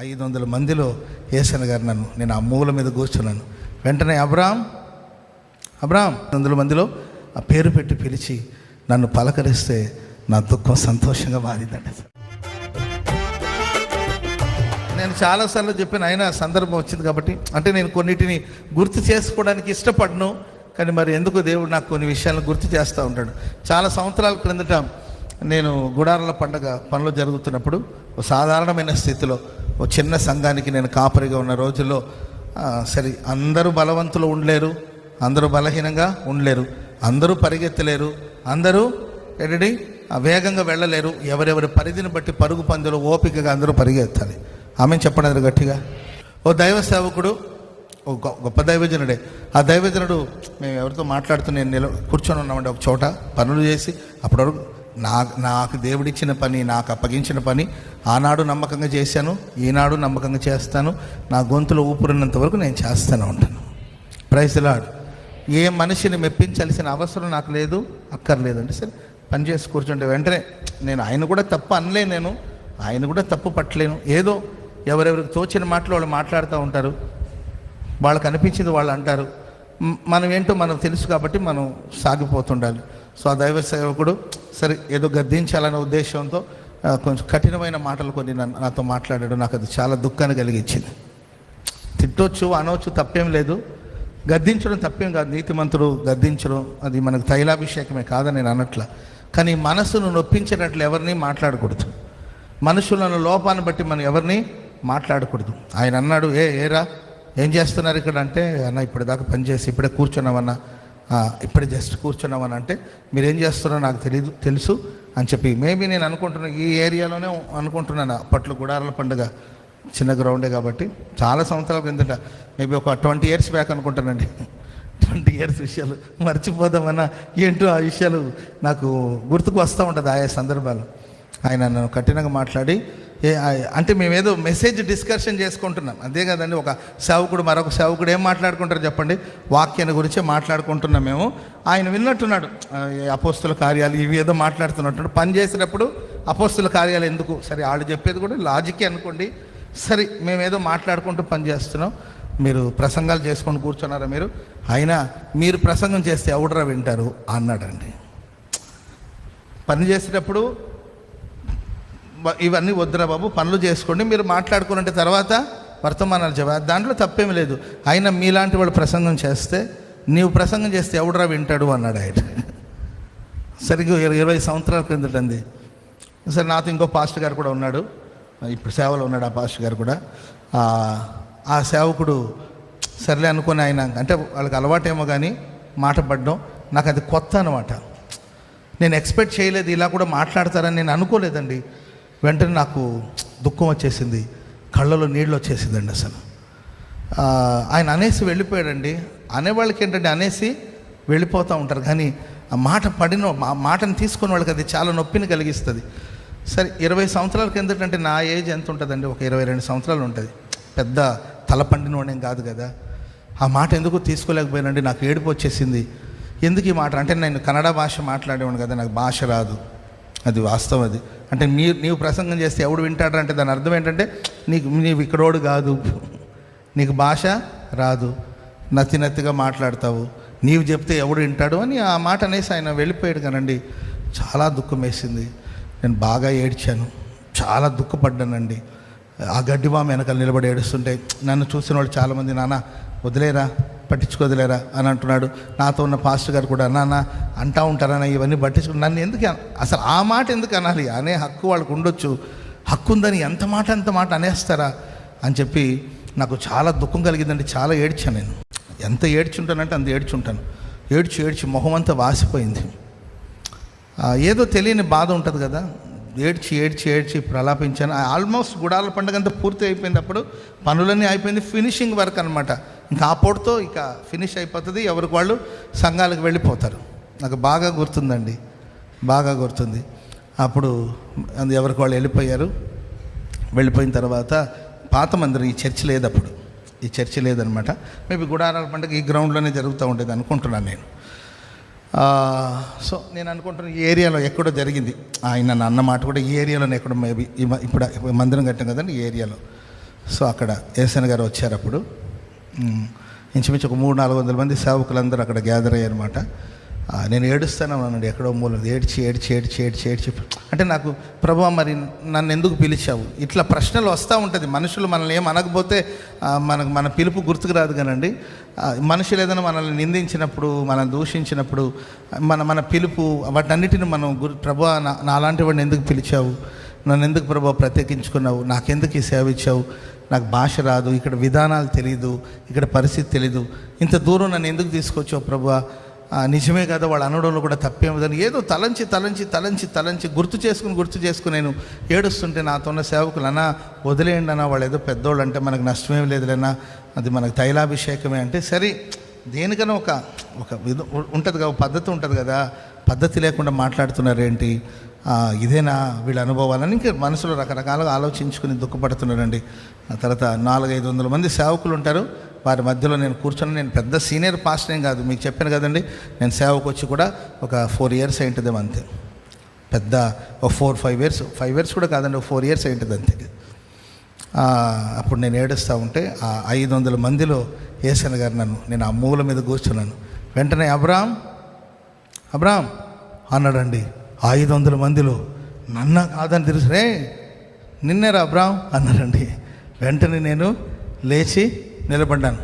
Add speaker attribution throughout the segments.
Speaker 1: ఐదు వందల మందిలో ఏసన గారు నన్ను నేను ఆ మూల మీద కూర్చున్నాను. వెంటనే అబ్రామ్ అబ్రామ్ ఐదు వందల మందిలో ఆ పేరు పెట్టి పిలిచి నన్ను పలకరిస్తే నా దుఃఖం సంతోషంగా మారిందండి సార్. నేను చాలాసార్లు చెప్పిన అయినా సందర్భం వచ్చింది కాబట్టి. అంటే నేను కొన్నిటిని గుర్తు చేసుకోవడానికి ఇష్టపడను కానీ మరి ఎందుకు దేవుడు నాకు కొన్ని విషయాలను గుర్తు చేస్తూ ఉంటాడు. చాలా సంవత్సరాల క్రిందట నేను గుడారాల పండగ పనులు జరుగుతున్నప్పుడు ఒక సాధారణమైన స్థితిలో ఒక చిన్న సంఘానికి నేను కాపరిగా ఉన్న రోజుల్లో సరే అందరూ బలవంతులు ఉండలేరు అందరూ బలహీనంగా ఉండలేరు అందరూ పరిగెత్తలేరు అందరూ ఏంటండి వేగంగా వెళ్ళలేరు ఎవరెవరి పరిధిని బట్టి పరుగు పందులు ఓపికగా అందరూ పరిగెత్తాలి. ఆమె చెప్పండి గట్టిగా. ఓ దైవ సేవకుడు ఓ గొ- గొప్ప దైవజనుడే. ఆ దైవజనుడు మేము ఎవరితో మాట్లాడుతూ నేను నిల కూర్చొని ఉన్నామండి ఒక చోట పనులు చేసి అప్పటివరకు నా నాకు దేవుడిచ్చిన పని నాకు అప్పగించిన పని ఆనాడు నమ్మకంగా చేశాను ఈనాడు నమ్మకంగా చేస్తాను నా గొంతులో ఊపిరినంత వరకు నేను చేస్తూనే ఉంటాను. ప్రైజ్లాడ్ ఏ మనిషిని మెప్పించాల్సిన అవసరం నాకు లేదు అక్కర్లేదండి. సరే పని చేసి కూర్చుంటే వెంటనే నేను ఆయన కూడా తప్పు అనలే నేను ఆయన కూడా తప్పు పట్టలేను. ఏదో ఎవరెవరికి తోచిన మాటలు వాళ్ళు మాట్లాడుతూ ఉంటారు వాళ్ళకి అనిపించింది వాళ్ళు అంటారు. మనం ఏంటో మనకు తెలుసు కాబట్టి మనం సాగిపోతుండాలి. సో ఆ దైవ సేవకుడు సరే ఏదో గద్దించాలనే ఉద్దేశంతో కొంచెం కఠినమైన మాటలు కొన్ని నన్ను నాతో మాట్లాడాడు. నాకు అది చాలా దుఃఖాన్ని కలిగించింది. తిట్టొచ్చు అనవచ్చు తప్పేం లేదు. గద్దించడం తప్పేం కాదు. నీతిమంతుడు గద్దించడం అది మనకు తైలాభిషేకమే కాదని నేను అనట్ల. కానీ మనసును నొప్పించేటట్లు ఎవరిని మాట్లాడకూడదు. మనుషులను లోపాన్ని బట్టి మనం ఎవరిని మాట్లాడకూడదు. ఆయన అన్నాడు ఏ ఏరా ఏం చేస్తున్నారు ఇక్కడ? అంటే అన్న ఇప్పటిదాకా పని చేసి ఇప్పుడే కూర్చున్నామన్నా ఇప్పుడు జస్ట్ కూర్చున్నామని అంటే మీరేం చేస్తున్నారో నాకు తెలియదు తెలుసు అని చెప్పి మేబీ నేను అనుకుంటున్నాను ఈ ఏరియాలోనే అనుకుంటున్నాను. అప్పట్లో గుడారాల పండుగ చిన్న గ్రౌండే కాబట్టి చాలా సంవత్సరాల కిందట మేబీ ఒక ట్వంటీ ఇయర్స్ బ్యాక్ అనుకుంటానండి. ట్వంటీ ఇయర్స్ విషయాలు మర్చిపోదామన్నా ఏంటో ఆ విషయాలు నాకు గుర్తుకు వస్తూ ఉంటుంది ఆయా సందర్భాలు. ఆయన నన్ను కఠినంగా మాట్లాడి అంటే మేమేదో మెసేజ్ డిస్కషన్ చేసుకుంటున్నాం. అంతే కదండి ఒక సేవకుడు మరొక సేవకుడు ఏం మాట్లాడుకుంటారు చెప్పండి. వాక్యాన్ని గురించే మాట్లాడుకుంటున్నాం మేము. ఆయన విన్నట్టున్నాడు అపోస్తుల కార్యాలు ఇవి ఏదో మాట్లాడుతున్నట్టు పని చేసేటప్పుడు అపోస్తుల కార్యాలు ఎందుకు? సరే వాళ్ళు చెప్పేది కూడా లాజికే అనుకోండి. సరే మేమేదో మాట్లాడుకుంటూ పని చేస్తున్నాం. మీరు ప్రసంగాలు చేసుకొని కూర్చున్నారా మీరు? అయినా మీరు ప్రసంగం చేస్తే ఎవడరా వింటారు? అన్నాడండి. పని చేసేటప్పుడు ఇవన్నీ వద్దురా బాబు పనులు చేసుకోండి మీరు మాట్లాడుకున్నట్టు తర్వాత వర్తమానాలు చెప్పా దాంట్లో తప్పేమీ లేదు. అయినా మీలాంటి వాడు ప్రసంగం చేస్తే నీవు ప్రసంగం చేస్తే ఎవడరా వింటాడు అన్నాడు ఆయన. సరిగ్గా ఇరవై సంవత్సరాల క్రిందటండి సరే నాతో ఇంకో పాస్టర్ గారు కూడా ఉన్నాడు. ఇప్పుడు సేవలో ఉన్నాడు ఆ పాస్టర్ గారు కూడా. ఆ, ఆ సేవకుడు సర్లే అనుకుని ఆయన అంటే వాళ్ళకి అలవాటేమో కానీ మాట పడడం నాకు అది కొత్త అనమాట నేను ఎక్స్పెక్ట్ చేయలేదు ఇలా కూడా మాట్లాడతారని నేను అనుకోలేదండి. వెంటనే నాకు దుఃఖం వచ్చేసింది. కళ్ళలో నీళ్ళు వచ్చేసిందండి అసలు. ఆయన అనేసి వెళ్ళిపోయాడండి. అనేవాళ్ళకి ఏంటంటే అనేసి వెళ్ళిపోతూ ఉంటారు. కానీ ఆ మాట పడిన మా మాటను తీసుకున్న వాళ్ళకి అది చాలా నొప్పిని కలిగిస్తుంది. సరే ఇరవై సంవత్సరాల కిందటంటే నా ఏజ్ ఎంత ఉంటుందండి? ఒక ఇరవై రెండు సంవత్సరాలు ఉంటుంది. పెద్ద తల పండినోడేం కాదు కదా. ఆ మాట ఎందుకు తీసుకోలేకపోయానండి? నాకు ఏడుపు వచ్చేసింది. ఎందుకు ఈ మాట? అంటే నేను కన్నడ భాష మాట్లాడేవాడు కదా నాకు భాష రాదు. అది వాస్తవం అది. అంటే మీరు నీవు ప్రసంగం చేస్తే ఎవడు వింటాడంటే దాని అర్థం ఏంటంటే నీకు నీవు ఇక్కడోడు కాదు. నీకు భాష రాదు. నత్తి నత్తిగా మాట్లాడతావు. నీవు చెప్తే ఎవడు వింటాడు అని ఆ మాట అనేసి ఆయన వెళ్ళిపోయాడు కానండి. చాలా దుఃఖం వేసింది. నేను బాగా ఏడ్చాను. చాలా దుఃఖపడ్డానండి. ఆ గడ్డి బామ వెనకాల నిలబడి ఏడుస్తుంటే నన్ను చూసిన వాళ్ళు చాలామంది నాన్న వదిలేరా? పట్టించుకోదులేరా అని అంటున్నాడు. నాతో ఉన్న పాస్టర్ గారు కూడా నాన్న అంటా ఉంటారన్న ఇవన్నీ పట్టించుకు నన్ను ఎందుకు అసలు ఆ మాట ఎందుకు అనాలి? అనే హక్కు వాళ్ళకు ఉండొచ్చు. హక్కు ఉందని ఎంత మాట ఎంత మాట అనేస్తారా? అని చెప్పి నాకు చాలా దుఃఖం కలిగిందండి. చాలా ఏడ్చాను నేను. ఎంత ఏడ్చుంటానంటే అంత ఏడ్చుంటాను. ఏడ్చి ఏడ్చి మొహం అంతా వాసిపోయింది. ఏదో తెలియని బాధ ఉంటుంది కదా. ఏడ్చి ఏడ్చి ఏడ్చి ప్రలాపించాను. ఆల్మోస్ట్ గుడాల పండుగ అంతా పూర్తి అయిపోయింది అప్పుడు. పనులన్నీ అయిపోయింది. ఫినిషింగ్ వర్క్ అనమాట ఇంకా ఆ పొడితో ఇక ఫినిష్ అయిపోతుంది. ఎవరికి వాళ్ళు సంఘాలకు వెళ్ళిపోతారు. నాకు బాగా గుర్తుందండి. బాగా గుర్తుంది. అప్పుడు అది ఎవరికి వాళ్ళు వెళ్ళిపోయారు. వెళ్ళిపోయిన తర్వాత పాత మందిరం ఈ చర్చ్ లేదు అప్పుడు. ఈ చర్చ్ లేదనమాట. మేబీ గుడారాల పండుగ ఈ గ్రౌండ్లోనే జరుగుతూ ఉండేది అనుకుంటున్నాను నేను. సో నేను అనుకుంటున్న ఈ ఏరియాలో ఎక్కడో జరిగింది. ఆయన నా అన్న మాట కూడా ఈ ఏరియాలోనే ఎక్కడో మేబీ ఇప్పుడు మందిరం కట్టాం కదండి ఈ ఏరియాలో. సో అక్కడ ఏసన్ గారు వచ్చారు అప్పుడు. ఇంచుమించు ఒక మూడు నాలుగు వందల మంది సేవకులందరూ అక్కడ గ్యాదర్ అయ్యారనమాట నేను ఏడుస్తాను ఉన్నానండి ఎక్కడో మూల ఏడ్చి ఏడ్చి ఏడ్చి ఏడ్చి ఏడ్చి అంటే నాకు ప్రభు మరి నన్ను ఎందుకు పిలిచావు? ఇట్లా ప్రశ్నలు వస్తూ ఉంటుంది. మనుషులు మనల్ని ఏం అనకపోతే మనకు మన పిలుపు గుర్తుకు రాదు కానండి. మనుషులు ఏదైనా మనల్ని నిందించినప్పుడు మనం దూషించినప్పుడు మన మన పిలుపు వాటన్నిటిని మనం గురు ప్రభు నా నాలాంటి వాడిని ఎందుకు పిలిచావు? నన్ను ఎందుకు ప్రభు ప్రత్యేకించుకున్నావు? నాకెందుకు ఈ సేవ ఇచ్చావు? నాకు భాష రాదు ఇక్కడ విధానాలు తెలియదు ఇక్కడ పరిస్థితి తెలీదు. ఇంత దూరం నన్ను ఎందుకు తీసుకొచ్చావు ప్రభు నిజమే కదా వాళ్ళు అనడంలో కూడా తప్పేమదని ఏదో తలంచి తలంచి తలంచి తలంచి గుర్తు చేసుకుని గుర్తు చేసుకుని నేను ఏడుస్తుంటే నాతో ఉన్న సేవకులు అన్నా వదిలేయండి అన్న వాళ్ళు ఏదో పెద్దోళ్ళు అంటే మనకు నష్టమేం లేదులేనా అది మనకు తైలాభిషేకమే అంటే సరే దేనికైనా ఒక ఒక విధం ఉంటుంది కదా ఒక పద్ధతి ఉంటుంది కదా పద్ధతి లేకుండా మాట్లాడుతున్నారేంటి? ఇదేనా వీళ్ళ అనుభవాలని ఇంకా మనసులో రకరకాలుగా ఆలోచించుకుని దుఃఖపడుతున్నారండి ఆ తర్వాత నాలుగైదు వందల మంది సేవకులు ఉంటారు. వారి మధ్యలో నేను కూర్చొని నేను పెద్ద సీనియర్ పాస్టర్ ఏం కాదు. మీకు చెప్పాను కదండి నేను సేవకు వచ్చి కూడా ఒక ఫోర్ ఇయర్స్ అయింటుందేమో అంతే. పెద్ద ఒక four five years five years కూడా కాదండి ఒక ఫోర్ ఇయర్స్ అయింటుంది అంతే. అప్పుడు నేను ఏడుస్తూ ఉంటే ఆ ఐదు వందల మందిలో ఏసన్ గారు నన్ను నేను ఆ మూల మీద కూర్చున్నాను. వెంటనే అబ్రామ్ అబ్రామ్ అన్నాడండి. ఐదు వందల మందిలో నన్న కాదని తెలుసు. రే నిన్నేరా అబ్రామ్ అన్నారండి. వెంటనే నేను లేచి నిలబడ్డాను.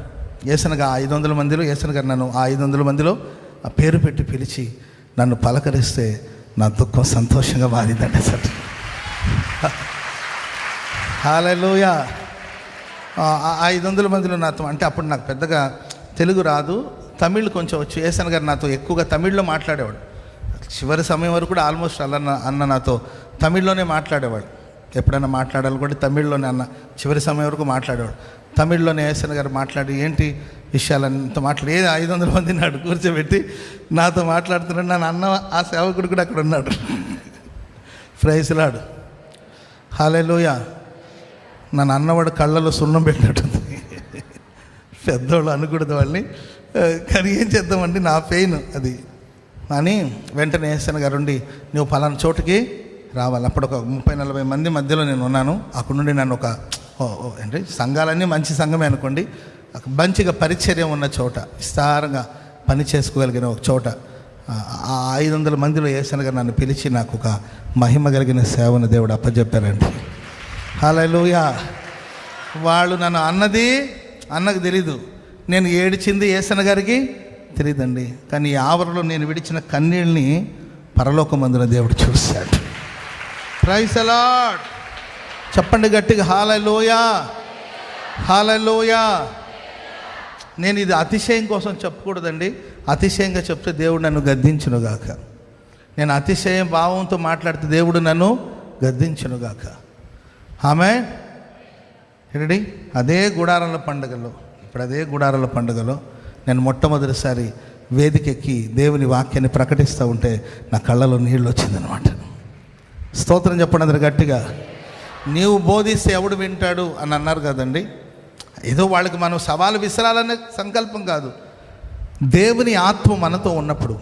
Speaker 1: ఏసనగా ఐదు వందల మందిలో ఏసన గారు నన్ను ఆ ఐదు వందల మందిలో ఆ పేరు పెట్టి పిలిచి నన్ను పలకరిస్తే నా దుఃఖం సంతోషంగా మారిందండి సార్. హాలూయా ఐదు వందల మందిలో నాతో అంటే అప్పుడు నాకు పెద్దగా తెలుగు రాదు తమిళ్ కొంచెం వచ్చు. ఏసన్ గారు నాతో ఎక్కువగా తమిళ్ళో మాట్లాడేవాడు. చివరి సమయం వరకు కూడా ఆల్మోస్ట్ అన్న అన్న నాతో తమిళ్ళోనే మాట్లాడేవాడు. ఎప్పుడైనా మాట్లాడాలి కూడా తమిళ్ళోనే అన్న చివరి సమయం వరకు మాట్లాడేవాడు. తమిళ్ళోనే ఏసన్ గారు మాట్లాడి ఏంటి విషయాలంతా మాట్లాడి? ఏది ఐదు వందల మంది నాడు కూర్చోబెట్టి నాతో మాట్లాడుతున్నాడు నా అన్న ఆ సేవకుడు కూడా అక్కడ ఉన్నాడు. ఫ్రైస్లాడు హాలేలోయ నా అన్నవాడు కళ్ళలో సున్నం పెట్టినట్టుంది. పెద్దవాళ్ళు అనకూడదు వాళ్ళని. కానీ ఏం చేద్దామండి? నా పెయిన్ అది. అని వెంటనే వేసాను గారుండి నువ్వు పలానా చోటుకి రావాలి. అప్పుడు ఒక ముప్పై నలభై మంది మధ్యలో నేను ఉన్నాను. అక్కడ నుండి నన్ను ఒక ఓ, ఓ, అంటే సంఘాలన్నీ మంచి సంఘమే అనుకోండి. మంచిగా పరిచర్య ఉన్న చోట విస్తారంగా పని చేసుకోగలిగిన ఒక చోట ఆ ఐదు వందల మందిలో ఏసనగా నన్ను పిలిచి నాకు ఒక మహిమ కలిగిన సేవను దేవుడు అప్పచెప్పారండి హలోయ వాళ్ళు నన్ను అన్నది అన్నకు తెలీదు. నేను ఏడిచింది ఏసన గారికి తెలియదండి కానీ ఈ ఆవరణలో నేను విడిచిన కన్నీళ్ళని పరలోకమందున దేవుడు చూశాడు. ప్రైస్ అలాడ్ చెప్పండి గట్టిగా హాలలోయా హాలలోయా నేను ఇది అతిశయం కోసం చెప్పకూడదండి. అతిశయంగా చెప్తే దేవుడు నన్ను గద్దించునుగాక. నేను అతిశయం భావంతో మాట్లాడితే దేవుడు నన్ను గద్దించునుగాక. ఆమె ఏంటి అదే గుడారాల పండుగలో. ఇప్పుడు అదే గుడారాల పండుగలో. నేను మొట్టమొదటిసారి వేదికెక్కి దేవుని వాక్యాన్ని ప్రకటిస్తూ ఉంటే నా కళ్ళలో నీళ్ళు వచ్చిందనమాట స్తోత్రం చెప్పండి అందరు గట్టిగా. నీవు బోధిస్తే ఎవడు వింటాడు అని అన్నారు కదండి. ఏదో వాళ్ళకి మనం సవాలు విసరాలనే సంకల్పం కాదు. దేవుని ఆత్మ మనతో ఉన్నప్పుడు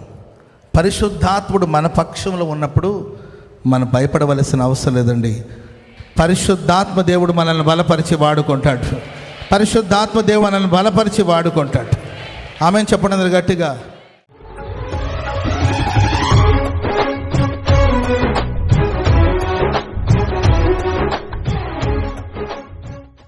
Speaker 1: పరిశుద్ధాత్ముడు మన పక్షంలో ఉన్నప్పుడు మనం భయపడవలసిన అవసరం లేదండి. పరిశుద్ధాత్మ దేవుడు మనల్ని బలపరిచి వాడుకుంటాడు. పరిశుద్ధాత్మ దేవుడు మనల్ని బలపరిచి వాడుకుంటాడు. ఆమె చెప్పండి అందరు గట్టిగా.